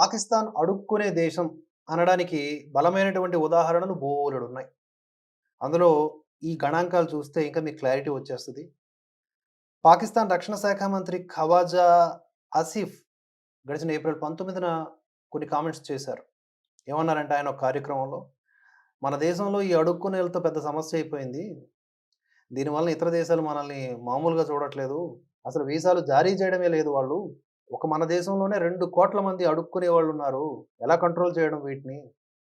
పాకిస్తాన్ అడుక్కునే దేశం అనడానికి బలమైనటువంటి ఉదాహరణలు బోలెడు ఉన్నాయి. అందులో ఈ గణాంకాలు చూస్తే ఇంకా మీకు క్లారిటీ వచ్చేస్తుంది. పాకిస్తాన్ రక్షణ శాఖ మంత్రి ఖవాజా ఆసిఫ్ గడిచిన ఏప్రిల్ పంతొమ్మిదిన కొన్ని కామెంట్స్ చేశారు. ఏమన్నారంటే ఆయన ఒక కార్యక్రమంలో మన దేశంలో ఈ అడుక్కునేలతో పెద్ద సమస్య అయిపోయింది. దీనివల్ల ఇతర దేశాలు మనల్ని మామూలుగా చూడట్లేదు. అసలు వీసాలు జారీ చేయడమే లేదు వాళ్ళు. ఒక మన దేశంలోనే రెండు కోట్ల మంది అడుక్కునే వాళ్ళు ఉన్నారు. ఎలా కంట్రోల్ చేయడం వీటిని?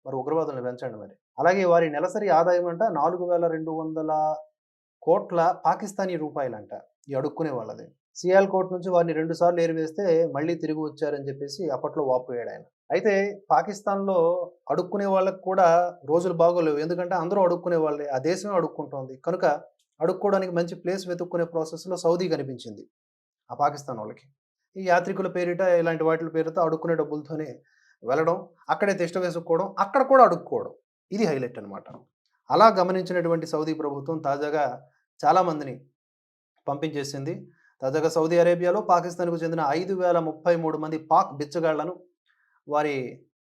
మరి ఉగ్రవాదులను పెంచండి మరి. అలాగే వారి నెలసరి ఆదాయం అంట నాలుగు వేల రెండు వందల కోట్ల పాకిస్తానీ రూపాయలంట ఈ అడుక్కునే వాళ్ళది. సియాల్ కోర్ట్ నుంచి వారిని రెండు సార్లు ఏరివేస్తే మళ్ళీ తిరిగి వచ్చారని చెప్పేసి అప్పట్లో వాపోయాడు ఆయన. అయితే పాకిస్తాన్లో అడుక్కునే వాళ్ళకు కూడా రోజులు బాగోలేవు. ఎందుకంటే అందరూ అడుక్కునే వాళ్ళే. ఆ దేశమే అడుక్కుంటోంది. కనుక అడుక్కోవడానికి మంచి ప్లేస్ వెతుక్కునే ప్రాసెస్లో సౌదీ కనిపించింది. ఆ పాకిస్తాన్ వాళ్ళకి. ఈ యాత్రికుల పేరిట ఇలాంటి వాటి పేరుతో అడుక్కునే డబ్బులతోనే వెళ్ళడం అక్కడే తిష్ట వేసుకోవడం అక్కడ కూడా అడుక్కోవడం. ఇది హైలైట్ అనమాట అలా గమనించినటువంటి సౌదీ ప్రభుత్వం తాజాగా చాలామందిని పంపించేసింది. తాజాగా సౌదీ అరేబియాలో పాకిస్తాన్కు చెందిన ఐదు వేల ముప్పై మూడు మంది పాక్ బిచ్చగాళ్ళను వారి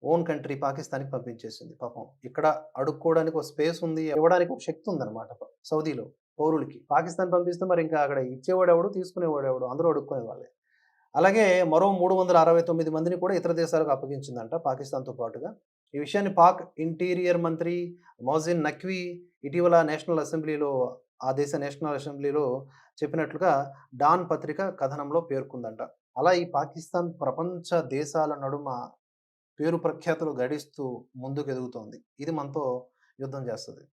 ఓన్ కంట్రీ పాకిస్తాన్కి పంపించేసింది. పాపం ఇక్కడ అడుక్కోవడానికి ఒక స్పేస్ ఉంది ఇవ్వడానికి ఒక శక్తి ఉందన్నమాట సౌదీలో పౌరులకి. పాకిస్తాన్ పంపిస్తే మరి ఇంకా అక్కడ ఇచ్చేవాడెవడు తీసుకునేవాడెవడు? అందరూ అడుక్కునే వాళ్ళే అలాగే మరో మూడు వందల అరవై తొమ్మిది మందిని కూడా ఇతర దేశాలకు అప్పగించిందంట పాకిస్తాన్తో పాటుగా. ఈ విషయాన్ని పాక్ ఇంటీరియర్ మంత్రి మోజిన్ నక్వీ ఇటీవల నేషనల్ అసెంబ్లీలో ఆ దేశ నేషనల్ అసెంబ్లీలో చెప్పినట్లుగా డాన్ పత్రిక కథనంలో పేర్కొందంట. అలా ఈ పాకిస్తాన్ ప్రపంచ దేశాల నడుమ పేరు ప్రఖ్యాతులు గడిస్తూ ముందుకు ఎదుగుతోంది ఇది మనతో యుద్ధం చేస్తుంది.